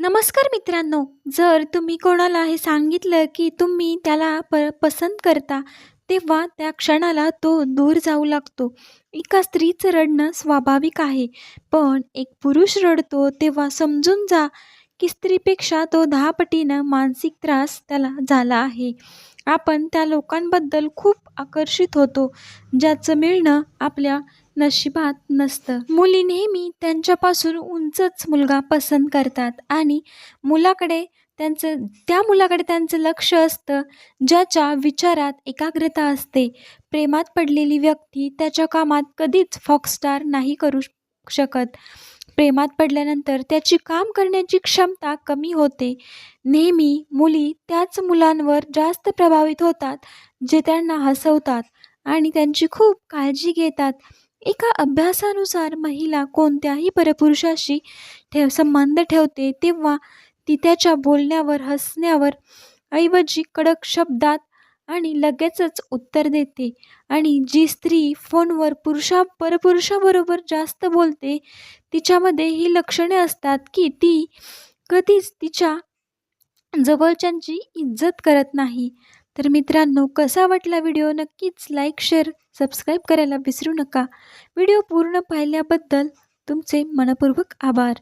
नमस्कार मित्रांनो जर तुम्ही कोणाला हे सांगितलं की तुम्ही त्याला प पसंत करता तेव्हा त्या क्षणाला तो दूर जाऊ लागतो. एका स्त्रीचं रडणं स्वाभाविक आहे पण एक पुरुष रडतो तेव्हा समजून जा की स्त्रीपेक्षा तो दहा पटीनं मानसिक त्रास त्याला झाला आहे. आपण त्या लोकांबद्दल खूप आकर्षित होतो ज्याचं मिळणं आपल्या नशिबात नसतं. मुली नेहमी त्यांच्यापासून उंचच मुलगा पसंत करतात आणि मुलाकडे त्यांचं त्या मुलाकडे त्यांचं लक्ष असतं ज्याच्या विचारात एकाग्रता असते. प्रेमात पडलेली व्यक्ती त्याच्या कामात कधीच फॉकस्टार नाही करू शकत. प्रेमात पडल्यानंतर त्याची काम करण्याची क्षमता कमी होते. नेहमी मुली त्याच मुलांवर जास्त प्रभावित होतात जे त्यांना हसवतात आणि त्यांची खूप काळजी घेतात. एका अभ्यासानुसार महिला कोणत्याही परपुरुषाशी ठेव संबंध ठेवते तेव्हा ती त्याच्या बोलण्यावर हसण्यावर ऐवजी कडक शब्दात आणि लगेचच उत्तर देते. आणि जी स्त्री फोनवर पुरुषा परपुरुषाबरोबर जास्त बोलते तिच्यामध्ये ही लक्षणे असतात की ती कधीच तिच्या जवळच्यांची इज्जत करत नाही. तर मित्रांनो कसा वाटला व्हिडिओ? नक्कीच लाईक शेअर सबस्क्राईब करायला विसरू नका. व्हिडिओ पूर्ण पाहिल्याबद्दल तुमचे मनपूर्वक आभार.